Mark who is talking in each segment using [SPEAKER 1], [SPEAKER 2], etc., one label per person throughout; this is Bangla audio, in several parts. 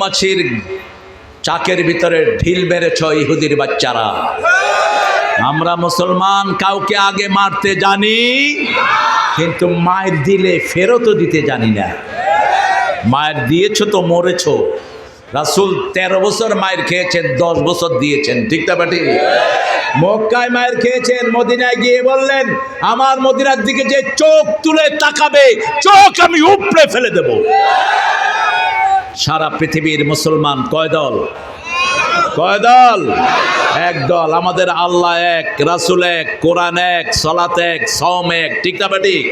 [SPEAKER 1] মাছির চাকের ভিতরে ঢিল মেরেছ ইহুদির বাচ্চারা। আমরা মুসলমান, কাউকে আগে মারতে জানি, কিন্তু মায়ের দিলে ফেরতও দিতে জানি না। মায়ের দিয়েছ তো মরেছ। রাসুল তেরো বছর মায়ের খেয়েছেন, দশ বছর দিয়েছেন, ঠিক না বাটি মক্কায় মায়ের খেয়েছেন, মদিনায় গিয়ে বললেন, আমার মদিনার দিকে যে চোখ তুলে তাকাবে, চোখ আমি উপড়ে ফেলে দেব। সারা পৃথিবীর মুসলমান কয় দল? কয় দল? এক দল। আমাদের আল্লাহ এক, রাসুল এক, কোরআন এক, সলাত এক সম এক। ঠিক না বেটি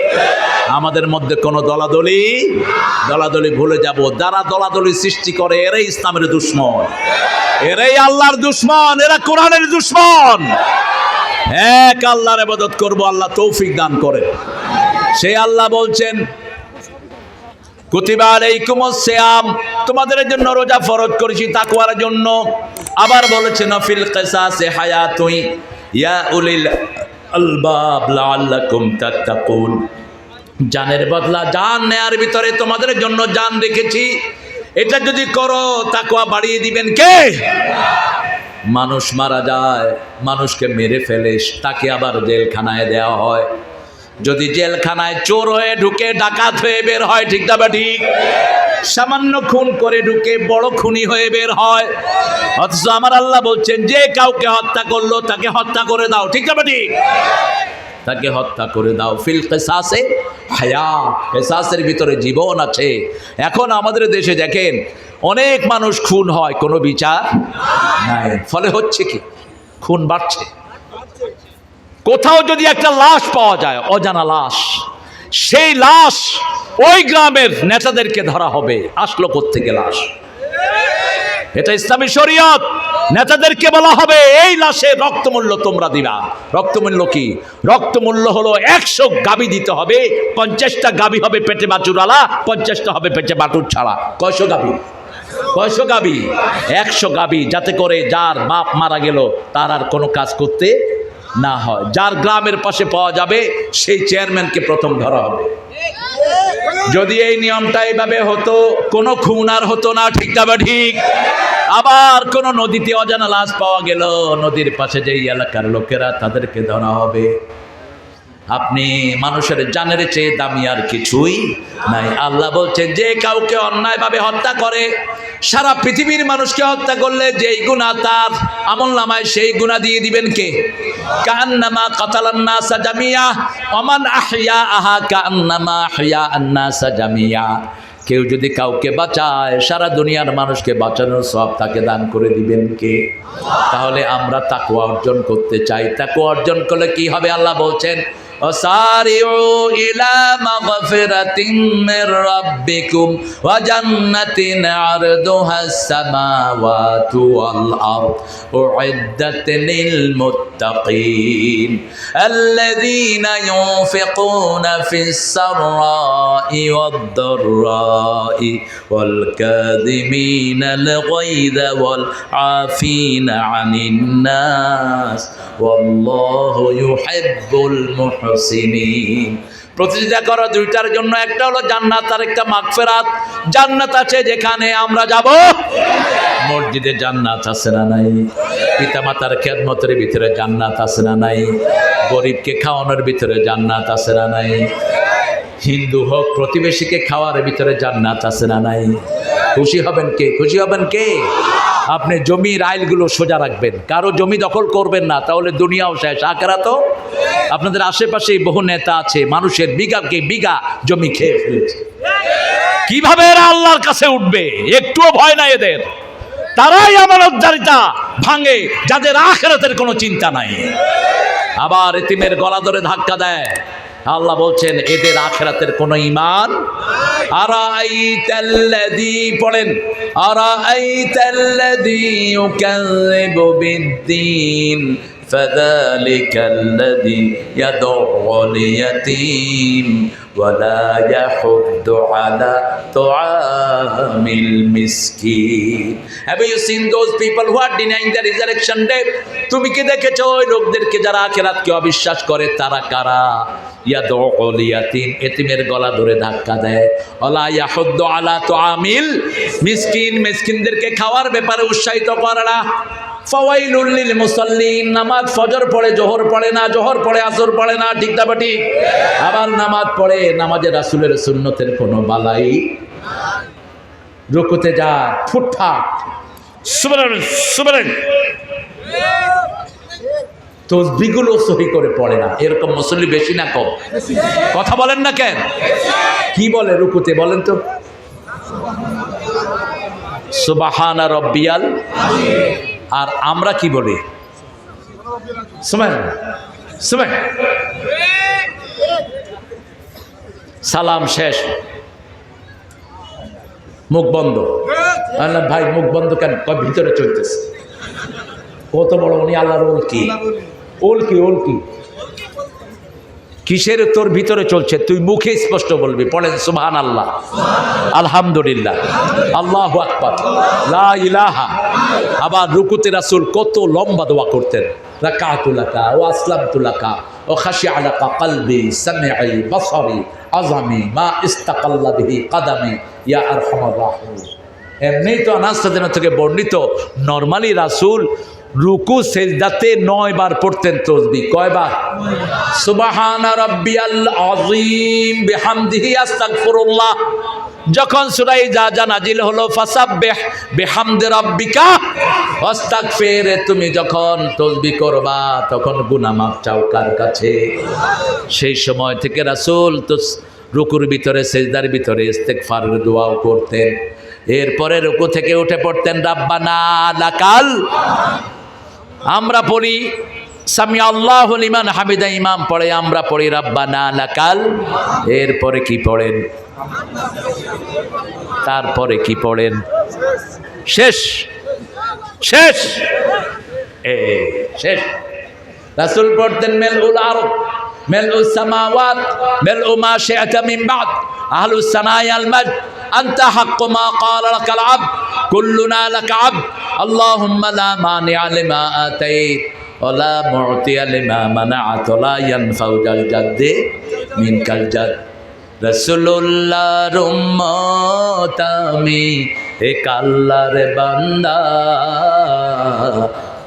[SPEAKER 1] আমাদের মধ্যে কোনো দলাদলি দলাদলি ভুলে যাব। যারা দলাদলি সৃষ্টি করে, এরাই ইসলামের দুশ্মন। এরাই আল্লাহর দুশ্মন, এরা কোরআনের দুশ্মন। এক আল্লাহর ইবাদত করব, আল্লাহ তৌফিক দান করে। সেই আল্লাহ বলছেন, কুতিবা আলাইকুম সিয়াম। তোমাদের জন্য রোজা ফরজ করেছি তাকওয়ার জন্য। আবার বলেছেন ফিল কিসাসে হায়াতুই। ইয়া উলিল আলবাব জানের বদলা জান নেয়ার ভিতরে তোমাদের জন্য জান রেখেছি। এটা যদি করো তাকুয়া বাড়িয়ে দিবেন কে? মানুষ মারা যায়, মানুষকে মেরে ফেলে, তাকে আবার জেলখানায় দেওয়া হয়। যদি জেলখানায় চোর হয়ে ঢুকে ডাকাত হয়ে বের হয়, ঠিক না বা ঠিক? সামান্য খুন করে ঢুকে বড় খুনি হয়ে বের হয়। অথচ আমার আল্লাহ বলছেন, যে কাউকে হত্যা করল, তাকে হত্যা করে দাও, ঠিক না ঠিক? তাকে হত্যা করে দাও। ফিল কেসাসে হায়া, কেসাসের ভিতরে জীবন আছে। এখন আমাদের দেশে দেখেন, অনেক মানুষ খুন হয়, কোনো বিচার নাই। ফলে হচ্ছে কি? খুন বাড়ছে। কোথাও যদি একটা লাশ পাওয়া যায়, অজানা লাশ, সেই লাশ ওই গ্রামের নেতাদেরকে ধরা হবে। আসলো থেকে লাশ? এটা ইসলামী শরীয়ত। নেতাদেরকে বলা হবে, এই লাশে রক্তমূল্য তোমরা দিবা। রক্তমূল্য কি? রক্তমূল্য হলো একশো গাবি দিতে হবে, পঞ্চাশটা গাবি হবে পেটে বাছুরালা পঞ্চাশটা হবে পেটে বাটুর ছাড়া। কয়শো গাবি? কয়শো গাবি? একশো গাবি, যাতে করে যার বাপ মারা গেল, তার আর কোনো কাজ করতে না হয়। যার গ্রামের পাশে পাওয়া যাবে, সেই চেয়ারম্যানকে প্রথম ধরা হবে। যদি এই নিয়মটা এইভাবে হতো, কোনো খুন আর হতো না, ঠিক না ঠিক? আবার কোন নদীতে অজানা লাশ পাওয়া গেল, নদীর পাশে যেই এলাকার লোকেরা তাদেরকে ধরা হবে। আপনি মানুষের জানের চেয়ে দামি আর কিছুই নাই। আল্লাহ বলছেন যে কাউকে অন্যায়ভাবে হত্যা করে, সারা পৃথিবীর মানুষকে হত্যা করলে যেই গুণা তার আমল নামায় সেই গুণা দিয়ে দিবেন কে? অমান আহা আন্না কেউ যদি কাউকে বাঁচায়, সারা দুনিয়ার মানুষকে বাঁচানোর সব তাকে দান করে দিবেন কে? তাহলে আমরা তাকুয়া অর্জন করতে চাই। তাকুয়া অর্জন করলে কি হবে? আল্লাহ বলছেন وسارعوا إلى مغفرة من ربكم وجنة عرضها السماوات والأرض أعدت للمتقين. الذين ينفقون في السراء والضراء والكاذبين الغيظ والعافين عن الناس. والله يحب المحسنين. প্রতিযোগিতা করো দুইটার জন্য, একটা হলো জান্নাত আর একটা মাগফেরাত। জান্নাত আছে যেখানে আমরা যাব। মসজিদে জান্নাত আছে না নাই? পিতামাতার খেদমতের ভিতরে জান্নাত আছে না নাই? গরিবকে খাওয়ানোর ভিতরে জান্নাত আছে না নাই? হিন্দু হোক, প্রতিবেশীকে খাওয়ার ভিতরে জান্নাত আছে না নাই? খুশি হবেন কে? খুশি হবেন কে? আপনি জমির আইলগুলো সোজা রাখবেন। কারও জমি দখল করবেন না, তাহলে দুনিয়াও শেষ আকারা তো আপনাদের আশেপাশে বহু নেতা আছে, মানুষের বিঘাকে বিঘা জমি খেয়ে ফেলেছে। কীভাবে এরা আল্লাহর কাছে উঠবে? একটুও ভয় নাই এদের। তারাই আমানতদারিতা ভাঙে, যাদের আখেরাতের কোনো চিন্তা নাই। আবার এতিমের গলা ধরে ধাক্কা দেয়। আল্লাহ বলছেন, এদের আখেরাতের কোনো ইমান আরাইতাল্লাযী, পড়েন فذلك الذي يدعو اليتيم ولا يحض على طعام المسكين Have you seen those people who are denying the resurrection day? তুমি কি দেখেছো ওই লোকদেরকে যারা আখেরাতকে অবিশ্বাস করে তারা কারা ইয়াদউল ইয়াতিম এতিমের গলা ধরে ধাক্কা দেয় ওলা ইয়াহুদ্দু আলা তুআমিল মিসকিন মিসকিনদেরকে খাওয়ার ব্যাপারে উৎসাহিত করে না ফাওয়াইলুল লিল মুসাল্লিন নামাজ ফজর পড়ে জোহর পড়ে না জোহর পড়ে আসর পড়ে না ঠিক না বাটি? আবার নামাজ পড়ে নামাজে রাসূলের সুন্নতের কোনো বালাই রুকুতে যা ফুটফাট সুবহান তসবিগুলো সহি করে পড়ে না এরকম মুসল্লি বেশি না কম। কথা বলেন না কেন? কি বলে রুকুতে বলেন তো? সুবাহানা রব্বিয়াল আর আমরা কি বলি? সালাম শেষ। মুখ বন্ধ। ভাই মুখ বন্ধ কেন? ভিতরে চলতেছে। কত বড় উনি আল্লাহর ওল কি? ওল কি ওল কি? কিসের তোর ভিতরে চলছে? তুই মুখে স্পষ্ট বলবি, পড়েন সুবহান আল্লাহ আলহামদুলিল্লাহ। আল্লাহ আকবার। লা ইলাহা। আবার রুকুতে রাসুল কত লম্বা দোয়া করতেন। ও আসলাম ও বসরি তো আনাস্তাদিনা থেকে বর্ণিত, নর্মালি রাসূল রুকু, সেজদাতে নয় বার পড়তেন তসবি। কয়বার? সুবাহানা রাব্বিয়াল আযীম, বিহামদিহি আস্তাগফিরুল্লাহ। যখন সুরাই যা যা নাজিল হলো, ফাসাব্বিহ বিহামদি রাব্বিকা, ওয়াস্তাগফির, তুমি যখন তসবি করবা, তখন গুনাহ মাফ চাও কার কাছে? সেই সময় থেকে রাসূল তো রুকুর ভিতরে, সেজদার ভিতরে ইস্তেগফারের দোয়াও করতেন। এরপরে রুকু থেকে উঠে পড়তেন, রাব্বানা লাকাল আমরা পড়ি, সামি আল্লাহ ইমান হামিদা ইমাম পড়ে, আমরা পড়ি রাব্বা না লাকাল এরপরে কি পড়েন? তারপরে কি পড়েন? শেষ শেষ, এ, শেষ। রাসুল পড়তেন, মেলউল আরব মেলউল সামাওয়াত মেলউ মা শিআতা মিন বাদ আহলুস সানায়াল মাদ আনতা হাক্কু মা ক্বালা লাকাল আবদ কুল্লুনা লাকা আবদ اللهم لا مانع لما آتيت ولا معطي لما منعت ولا ينفع ذا الجد منك الجد রসুল্লাহর উম্মত আমি এক আল্লাহর বান্দা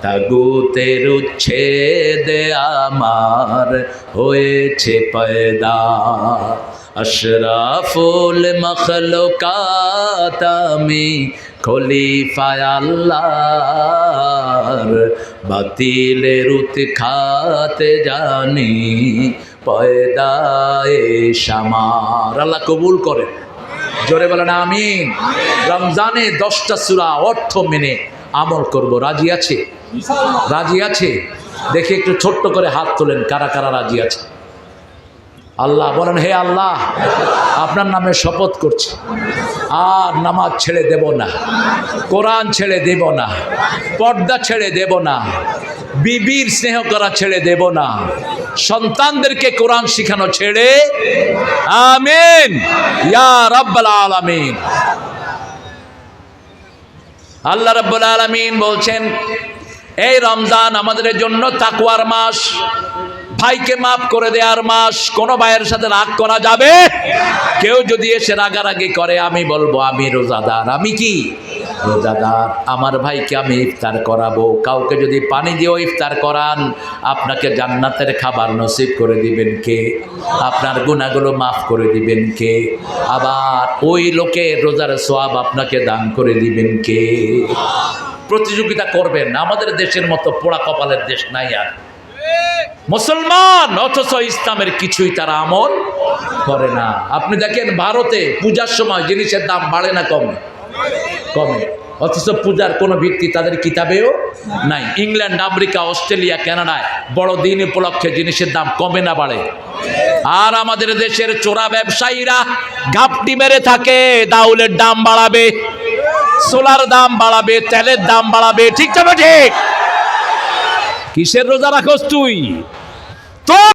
[SPEAKER 1] তাগুতের উচ্ছেদ আমার হয়েছে পয়দা আশরাফুল মখলুকাত আমি খলিফায় আল্লাহর বাতিলের উৎখাতে জানি পয়দায়ে শামার আল্লাহ কবুল করে জোরে বলেন আমিন। রমজানে দশটা সুরা অর্থ মেনে আমল করব। রাজি আছে? রাজি আছে? দেখে একটু ছোট্ট করে হাত তোলেন। কারা কারা রাজি আছে? আল্লাহ বলেন, হে আল্লাহ, আপনার নামে শপথ করছি। আর নামাজ ছেড়ে দেব না, কোরআন ছেড়ে দেব না, পর্দা ছেড়ে দেব না, বিবির স্নেহ করা ছেড়ে দেব না, সন্তানদেরকে কোরআন শিখানো ছেড়ে আমিন। আলামিন। আল্লাহ রাব্বুল আলামিন বলছেন, এই রমজান আমাদের জন্য তাকওয়ার মাস। ভাইকে মাফ করে দেওয়ার মাস কোনো ভাইয়ের সাথে রাগ করা যাবে? কেউ যদি এসে রাগারাগি করে, আমি বলব, আমি রোজাদার। আমি কি? রোজাদার। আমার ভাইকে আমি ইফতার করাবো। কাউকে যদি পানি দিয়েও ইফতার করান, আপনাকে জান্নাতের খাবার নসিব করে দিবেন কে? আপনার গুণাগুলো মাফ করে দিবেন কে? আবার ওই লোকে রোজার সোয়াব আপনাকে দান করে দিবেন কে? প্রতিযোগিতা করবেন আমাদের দেশের মতো পোড়া কপালের দেশ নাই আর। মুসলমান, অথচ ইসলামের কিছুই তারা আমল করে না। আপনি দেখেন, ভারতে পূজার সময় জিনিসের দাম বাড়ে না কমে। কমে। অথচ পূজার কোনো ভিত্তি তাদের কিতাবেও নাই। ইংল্যান্ড, আমেরিকা, অস্ট্রেলিয়া, কানাডায় বড় দিন উপলক্ষে জিনিসের দাম কমে না বাড়ে। আর আমাদের দেশের চোরা ব্যবসায়ীরা ঘাপটি মেরে থাকে, দাউলের দাম বাড়াবে, সোলার দাম বাড়াবে, তেলের দাম বাড়াবে। ঠিক তবে ঠিক? কিসের রোজা রাখোস তুই? তো